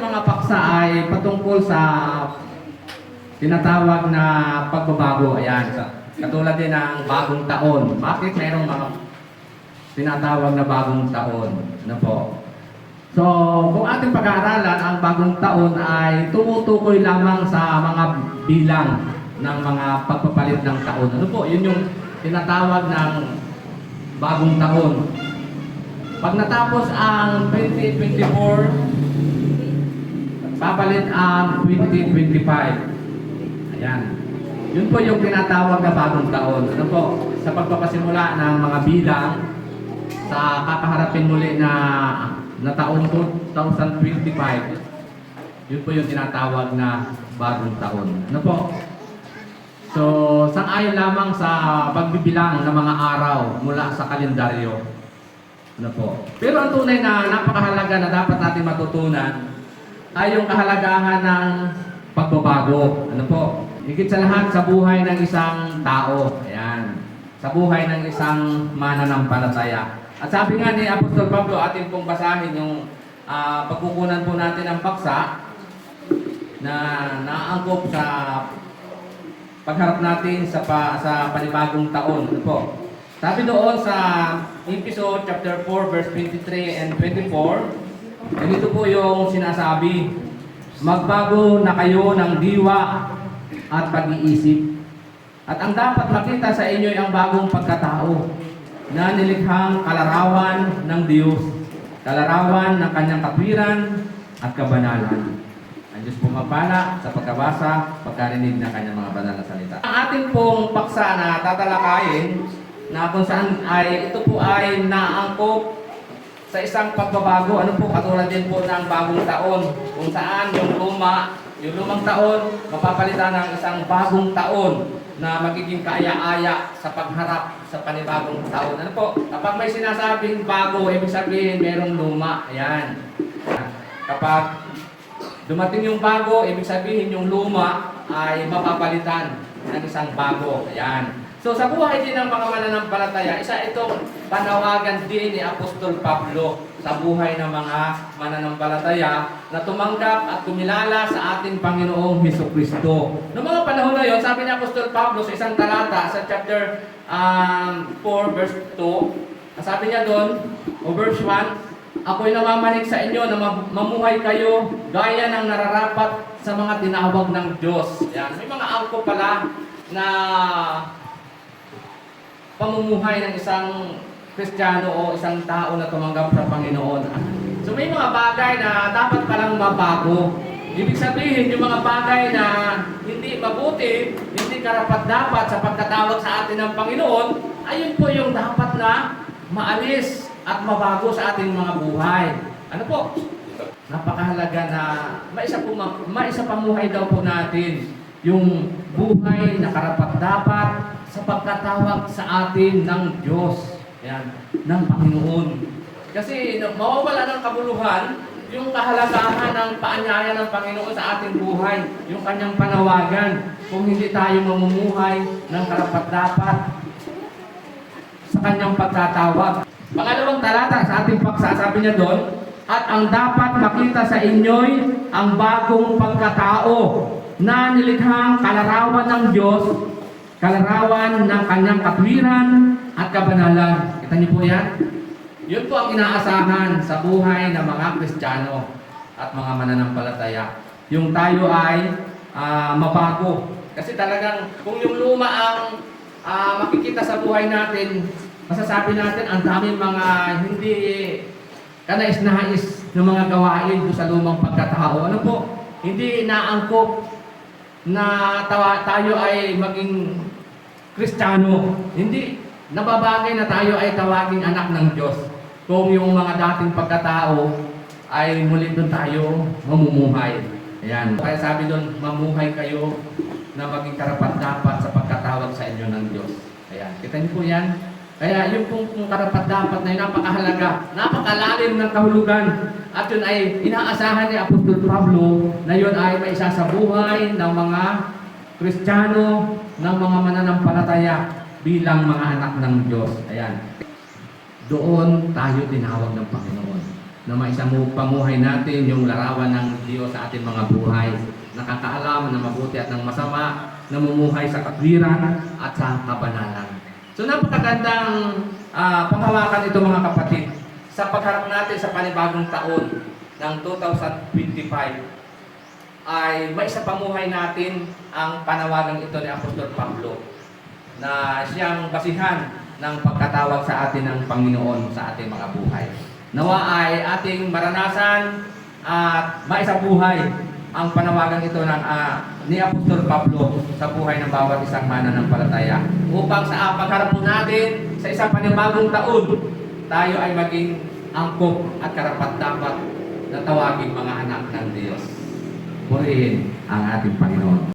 ating mga paksa ay patungkol sa tinatawag na pagbabago. Ayan, katulad din ng bagong taon. Bakit mayroong mga tinatawag na bagong taon? Ano po? So, kung ating pag-aaralan, ang bagong taon ay tumutukoy lamang sa mga bilang ng mga pagpapalit ng taon. Ano po? Yun yung tinatawag ng bagong taon. Pag natapos ang 2024, papalit ang 2025. Ayan. Yun po yung tinatawag na bagong taon. Ano po? Sa pagpapasimula ng mga bilang sa kakaharapin muli na na taong 2025. Yun po yung tinatawag na bagong taon. Ano po? So, sang-ayon lamang sa pagbibilang ng mga araw mula sa kalendaryo. Ano po? Pero ang tunay na napakahalaga na dapat natin matutunan ay yung kahalagahan ng pagbabago. Ano po? Higit sa lahat sa buhay ng isang tao. Ayan. Sa buhay ng isang mananampalataya. At sabi nga ni Apostol Pablo, atin pong basahin yung ah, pagkukunan po natin ng paksa na naangkop sa pagharap natin sa pa, sa panibagong taon. Ano po? Sabi doon sa episode chapter 4 verse 23 and 24, ganito po yung sinasabi, Magbago na kayo ng diwa at pag-iisip. At ang dapat makita sa inyo ay ang bagong pagkatao na nilikhang kalarawan ng Diyos, kalarawan ng kanyang katwiran at kabanalan. Ang Diyos pumapala sa pagkabasa, pagkarinig ng kanyang mga banal na salita. Ang ating pong paksa na tatalakayin, na kung saan ay, ito po ay naangkop sa isang pagbabago. Ano po, katulad din po ng bagong taon, kung saan yung luma, yung lumang taon, mapapalitan ng isang bagong taon na magiging kaaya-aya sa pagharap sa panibagong taon. Ano po, kapag may sinasabing bago, ibig sabihin merong luma. Ayan. Kapag dumating yung bago, ibig sabihin yung luma ay mapapalitan ng isang bago. Ayan. So sa buhay din ng mga mananampalataya, isa itong panawagan din ni Apostol Pablo sa buhay ng mga mananampalataya na tumanggap at kumilala sa ating Panginoong Heso Kristo. Noong mga panahon na yon, sabi ni Apostol Pablo sa isang talata sa chapter um, 4 verse 2, sabi niya doon, o verse 1, Ako'y namamanig sa inyo na mam- mamuhay kayo gaya ng nararapat sa mga tinawag ng Diyos. Yan. May mga angko pala na pamumuhay ng isang Kristiyano o isang tao na tumanggap sa Panginoon. So may mga bagay na dapat palang mabago. Ibig sabihin, yung mga bagay na hindi mabuti, hindi karapat-dapat sa pagkatawag sa atin ng Panginoon, ayun po yung dapat na maalis at mabago sa ating mga buhay. Ano po? Napakahalaga na maisa, po, maisa pamuhay daw po natin yung buhay na karapat-dapat sa pagkatawag sa atin ng Diyos. Yan, ng Panginoon. Kasi mawawala ng kabuluhan yung kahalagahan ng paanyaya ng Panginoon sa ating buhay, yung kanyang panawagan, kung hindi tayo mamumuhay ng karapat-dapat sa kanyang pagtatawag. Pangalawang talata sa ating paksa, sabi niya doon, at ang dapat makita sa inyo'y ang bagong pagkatao na nilikhang kalarawan ng Diyos, kalarawan ng kanyang katwiran at kabanalan. Kita niyo po yan? Yun po ang inaasahan sa buhay ng mga Kristiyano at mga mananampalataya. Yung tayo ay ah, mabago. Kasi talagang kung yung luma ang ah, makikita sa buhay natin, masasabi natin ang daming mga hindi kanais-nais ng mga gawain doon sa lumang pagkatao. Ano po? Hindi naangkop na tawa, tayo ay maging Kristiyano. Hindi nababagay na tayo ay tawaging anak ng Diyos. Kung yung mga dating pagkatao ay muli doon tayo mamumuhay. Ayan. Kaya sabi doon, mamuhay kayo na maging karapat-dapat sa pagkatawag sa inyo ng Diyos. Ayan. Kita niyo po yan? Kaya yung pong, pong karapat-dapat na yun, napakahalaga, napakalalim ng kahulugan. At yun ay inaasahan ni Apostol Pablo na yun ay may isa sa buhay ng mga Kristiyano, ng mga mananampalataya bilang mga anak ng Diyos. Ayan. Doon tayo tinawag ng Panginoon. na maisamu pamuhay natin yung larawan ng Diyos sa ating mga buhay. Nakakaalam ng mabuti at ng masama, namumuhay sa katwiran at sa kabanalan. So napakagandang ah, panghawakan ito mga kapatid sa pagharap natin sa panibagong taon ng 2025 ay maisa pamuhay natin ang panawagang ito ni Apostol Pablo na siyang basihan ng pagkatawag sa atin ng Panginoon sa ating mga buhay. Nawa ay ating maranasan at maisa buhay ang panawagan ito ng ah, ni Apostol Pablo sa buhay ng bawat isang mananampalataya upang sa pagharap natin sa isang panibagong taon tayo ay maging angkop at karapat-dapat na tawagin mga anak ng Diyos. Purihin ang ating Panginoon.